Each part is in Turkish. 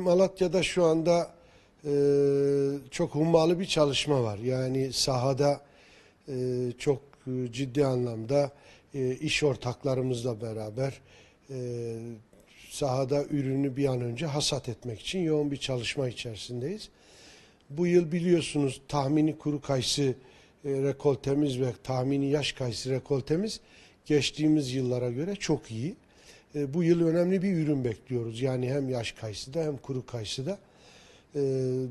Malatya'da şu anda e, çok hummalı bir çalışma var. Yani sahada e, çok ciddi anlamda e, iş ortaklarımızla beraber e, sahada ürünü bir an önce hasat etmek için yoğun bir çalışma içerisindeyiz. Bu yıl biliyorsunuz tahmini kuru kayısı e, rekoltemiz ve tahmini yaş kayısı rekoltemiz geçtiğimiz yıllara göre çok iyi. E, bu yıl önemli bir ürün bekliyoruz. Yani hem yaş kayısıda hem kuru kayısıda. E,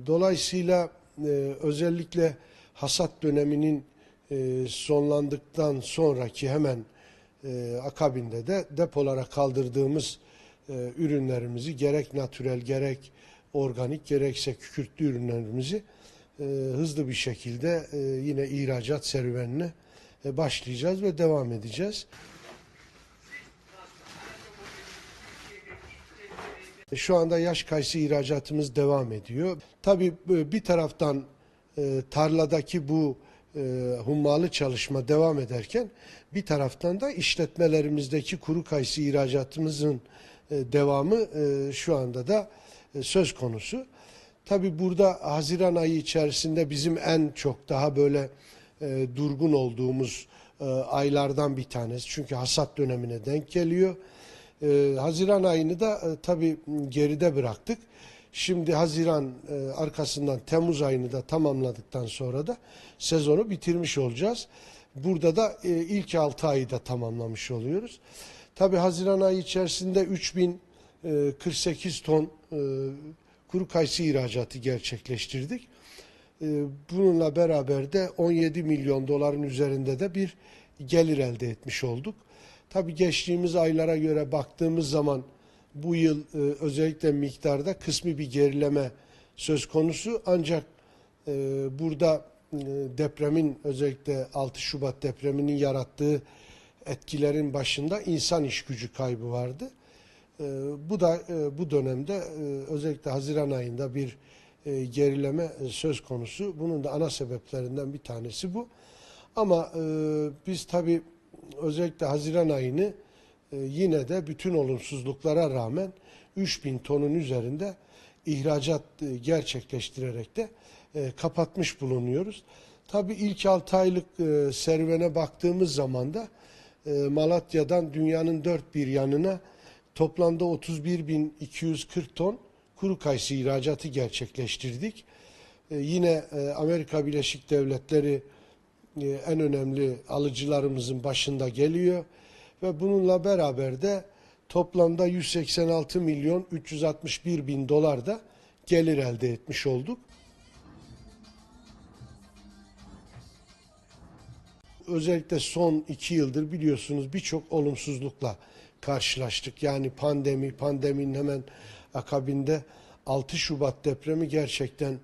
dolayısıyla e, özellikle hasat döneminin e, sonlandıktan sonraki hemen e, akabinde de depolara kaldırdığımız e, ürünlerimizi gerek natürel gerek organik gerekse kükürtlü ürünlerimizi e, hızlı bir şekilde e, yine ihracat serüvenine başlayacağız ve devam edeceğiz. Şu anda yaş kayısı ihracatımız devam ediyor. Tabii bir taraftan tarladaki bu hummalı çalışma devam ederken bir taraftan da işletmelerimizdeki kuru kayısı ihracatımızın devamı e, şu anda da e, söz konusu. Tabii burada Haziran ayı içerisinde bizim en çok daha böyle e, durgun olduğumuz e, aylardan bir tanesi. Çünkü hasat dönemine denk geliyor. E, Haziran ayını da e, tabii geride bıraktık. Şimdi Haziran e, arkasından Temmuz ayını da tamamladıktan sonra da sezonu bitirmiş olacağız. Burada da e, ilk 6 ayı da tamamlamış oluyoruz. Tabii Haziran ayı içerisinde 3048 ton e, kuru kayısı ihracatı gerçekleştirdik. E, bununla beraber de 17 milyon doların üzerinde de bir gelir elde etmiş olduk. Tabii geçtiğimiz aylara göre baktığımız zaman bu yıl e, özellikle miktarda kısmi bir gerileme söz konusu. Ancak e, burada e, depremin özellikle 6 Şubat depreminin yarattığı etkilerin başında insan iş gücü kaybı vardı. E, bu da e, bu dönemde e, özellikle Haziran ayında bir e, gerileme söz konusu. Bunun da ana sebeplerinden bir tanesi bu. Ama biz tabii özellikle Haziran ayını yine de bütün olumsuzluklara rağmen 3000 tonun üzerinde ihracat gerçekleştirerek de kapatmış bulunuyoruz. Tabii ilk 6 aylık serüvene baktığımız zaman da Malatya'dan dünyanın dört bir yanına toplamda 31.240 ton kuru kayısı ihracatı gerçekleştirdik. E, yine e, Amerika Birleşik Devletleri e, en önemli alıcılarımızın başında geliyor ve bununla beraber de toplamda 186 milyon 361 bin dolar da gelir elde etmiş olduk. Özellikle son iki yıldır biliyorsunuz birçok olumsuzlukla karşılaştık. Yani pandemi, pandeminin hemen akabinde 6 Şubat depremi gerçekten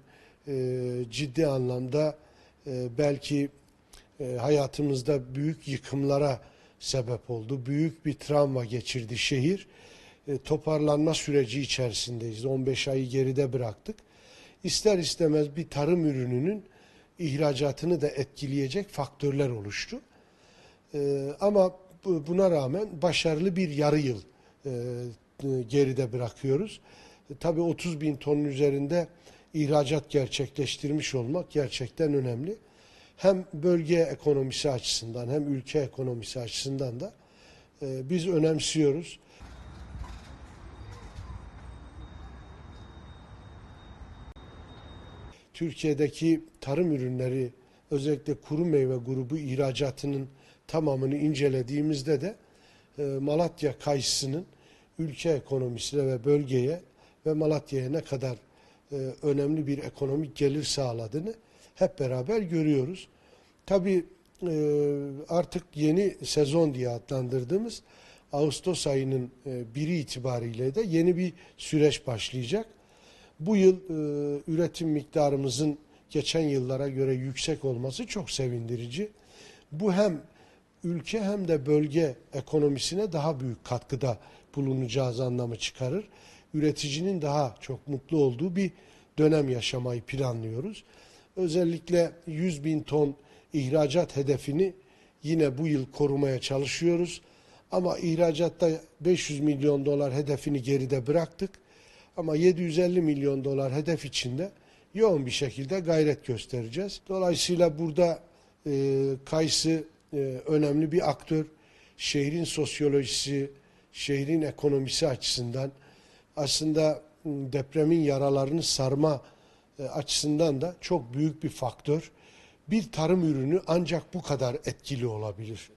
e, ciddi anlamda e, belki e, hayatımızda büyük yıkımlara sebep oldu. Büyük bir travma geçirdi şehir. E, toparlanma süreci içerisindeyiz. 15 ayı geride bıraktık. İster istemez bir tarım ürününün ihracatını da etkileyecek faktörler oluştu. E, ama bu- buna rağmen başarılı bir yarı yıl e, e, geride bırakıyoruz. E, tabii 30 bin tonun üzerinde ihracat gerçekleştirmiş olmak gerçekten önemli. Hem bölge ekonomisi açısından hem ülke ekonomisi açısından da e, biz önemsiyoruz. Türkiye'deki tarım ürünleri özellikle kuru meyve grubu ihracatının tamamını incelediğimizde de e, Malatya kayısının ülke ekonomisine ve bölgeye ve Malatya'ya ne kadar e, önemli bir ekonomik gelir sağladığını hep beraber görüyoruz. Tabii e, artık yeni sezon diye adlandırdığımız Ağustos ayının biri itibariyle de yeni bir süreç başlayacak. Bu yıl e, üretim miktarımızın geçen yıllara göre yüksek olması çok sevindirici. Bu hem ülke hem de bölge ekonomisine daha büyük katkıda bulunacağız anlamı çıkarır. Üreticinin daha çok mutlu olduğu bir dönem yaşamayı planlıyoruz. Özellikle 100 bin ton ihracat hedefini yine bu yıl korumaya çalışıyoruz. Ama ihracatta 500 milyon dolar hedefini geride bıraktık. Ama 750 milyon dolar hedef içinde yoğun bir şekilde gayret göstereceğiz. Dolayısıyla burada e, kayısı e, önemli bir aktör. Şehrin sosyolojisi, şehrin ekonomisi açısından aslında depremin yaralarını sarma e, açısından da çok büyük bir faktör. Bir tarım ürünü ancak bu kadar etkili olabilir.